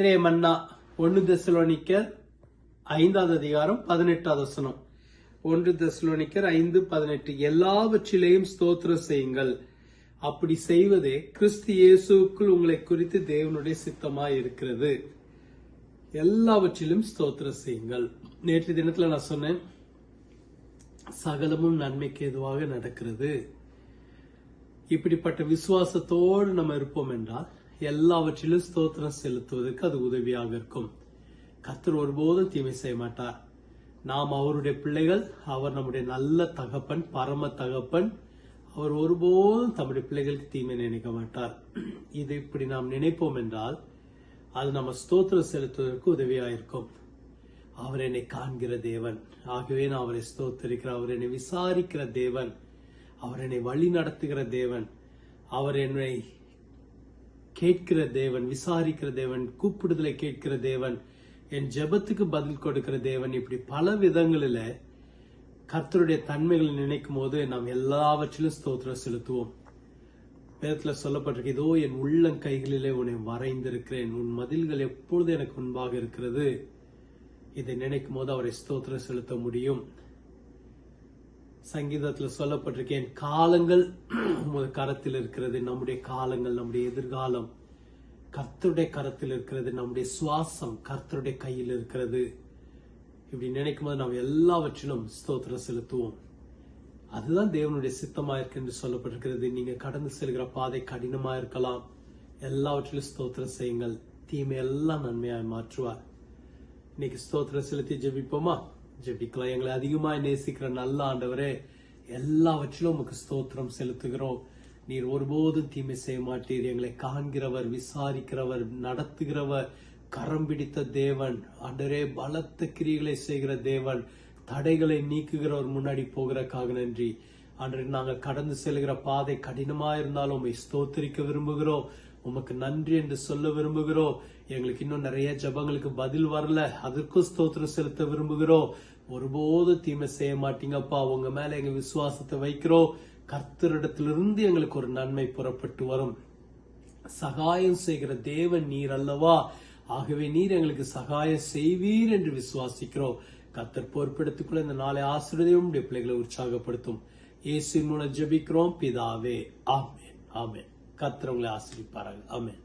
இன்றைய மன்னா ஒன்று தெசலோனிக்கர் ஐந்தாவது அதிகாரம் பதினெட்டாவது வசனம். ஒன்று தெசலோனிக்கர் ஐந்து பதினெட்டு. எல்லாவற்றிலேயும் ஸ்தோத்திரம் செய்யுங்கள். அப்படி செய்வதே கிறிஸ்து இயேசுக்குள் உங்களை குறித்து தேவனுடைய சித்தமாய் இருக்கிறது. எல்லாவற்றிலும் ஸ்தோத்திரம் செய்யுங்கள். நேற்று தினத்துல நான் சொன்னேன் சகலமும் நன்மைக்கு எதுவாக நடக்கிறது. இப்படிப்பட்ட விசுவாசத்தோடு நம்ம இருப்போம் என்றால் எல்லாவற்றிலும் ஸ்தோத்திரம் செலுத்துவதற்கு அது உதவியாக இருக்கும். கர்த்தர் ஒருபோதும் தீமை செய்ய மாட்டார். நாம் அவருடைய பிள்ளைகள் அவர் நம்முடைய நல்ல தகப்பன் பரம தகப்பன். அவர் ஒருபோதும் தம்முடைய பிள்ளைகளுக்கு தீமை நினைக்க மாட்டார். இது இப்படி நாம் நினைப்போம் என்றால் அது நம்ம ஸ்தோத்திரம் செலுத்துவதற்கு உதவியாக இருக்கும் அவர் என்னை காண்கிற தேவன். ஆகவே நான் அவரை ஸ்தோத்தரிக்கிற அவர் என்னை விசாரிக்கிற தேவன். அவர் என்னை வழி நடத்துகிற தேவன். அவர் என்னை கேட்கிற தேவன் விசாரிக்கிற தேவன் கூப்பிடுதலை கேட்கிற தேவன் என் ஜெபத்துக்கு பதில் கொடுக்கிற தேவன் இப்படி பல விதங்களில் கர்த்தருடைய தன்மைகளை நினைக்கும் போது நாம் எல்லாவற்றிலும் ஸ்தோத்திரம் செலுத்துவோம். பேரத்தில் சொல்லப்பட்டிருக்கு இதோ என் உள்ளம் கைகளிலே உன்னை வரைந்திருக்கிறேன் உன் மதில்கள் எப்பொழுது எனக்கு முன்பாக இருக்கிறது? இதை நினைக்கும் போது அவரை ஸ்தோத்திரம் செலுத்த முடியும். சங்கீதத்தில் சொல்லப்பட்டிருக்கேன். காலங்கள் உமது கரத்தில் இருக்கிறது நம்முடைய காலங்கள் நம்முடைய எதிர்காலம். கர்த்தருடைய கரத்தில் இருக்கிறது நம்முடைய சுவாசம் கர்த்தருடைய கையில் இருக்கிறது. இப்படி நினைக்கும் போது நாம் எல்லாவற்றிலும் ஸ்தோத்திரம் செலுத்துவோம். அதுதான் தேவனுடைய சித்தமா இருக்கு என்று சொல்லப்பட்டிருக்கிறது. நீங்க கடந்து செல்கிற பாதை கடினமா இருக்கலாம். எல்லாவற்றிலும் ஸ்தோத்திரம் செய்யுங்கள். தீமை எல்லாம் நன்மையாய் மாற்றுவார். இன்னைக்கு ஸ்தோத்திரம் செலுத்தி ஜெபிப்போமா? ஜெபிக்கலாம் எங்களை அதிகமாக நேசிக்கிற நல்ல ஆண்டவரே எல்லாவற்றிலும் உமக்கு ஸ்தோத்திரம் செலுத்துகிறோம். நீர் ஒருபோதும் தீமை செய்ய மாட்டீர். எங்களை காண்கிறவர் விசாரிக்கிறவர் நடத்துகிறவர் கரம் பிடித்த தேவன். ஆண்டரே பலத்த கிரிகளை செய்கிற தேவன். தடைகளை நீக்குகிறவர் முன்னாடி போகிறக்காக நன்றி. அன்று நாங்கள் கடந்து செல்கிற பாதை கடினமா இருந்தாலும் உம்மை ஸ்தோத்திரிக்க விரும்புகிறோம். உமக்கு நன்றி என்று சொல்ல விரும்புகிறோம் எங்களுக்கு இன்னும் நிறைய ஜபங்களுக்கு பதில் வரல. அதற்கும் ஸ்தோத்திரம் செலுத்த விரும்புகிறோம் ஒருபோது தீமை செய்ய மாட்டீங்கப்பா. உங்க மேல எங்க விசுவாசத்தை வைக்கிறோம் கர்த்தரிடத்திலிருந்து எங்களுக்கு ஒரு நன்மை புறப்பட்டு வரும். சகாயம் செய்கிற தேவன் நீர் அல்லவா? ஆகவே நீர் எங்களுக்கு சகாயம் செய்வீர் என்று விசுவாசிக்கிறோம் கத்தர் பொறுப்பெடுத்துக்குள்ள இந்த நாளை ஆசிரியதையும் உடைய பிள்ளைகளை உற்சாகப்படுத்தும். இயேசுவின் மூலம் ஜெபிக்கிறோம். பிதாவே ஆமேன் ஆமேன். கத்திரவங்களை ஆசிரிப்பார்கள் ஆமென்.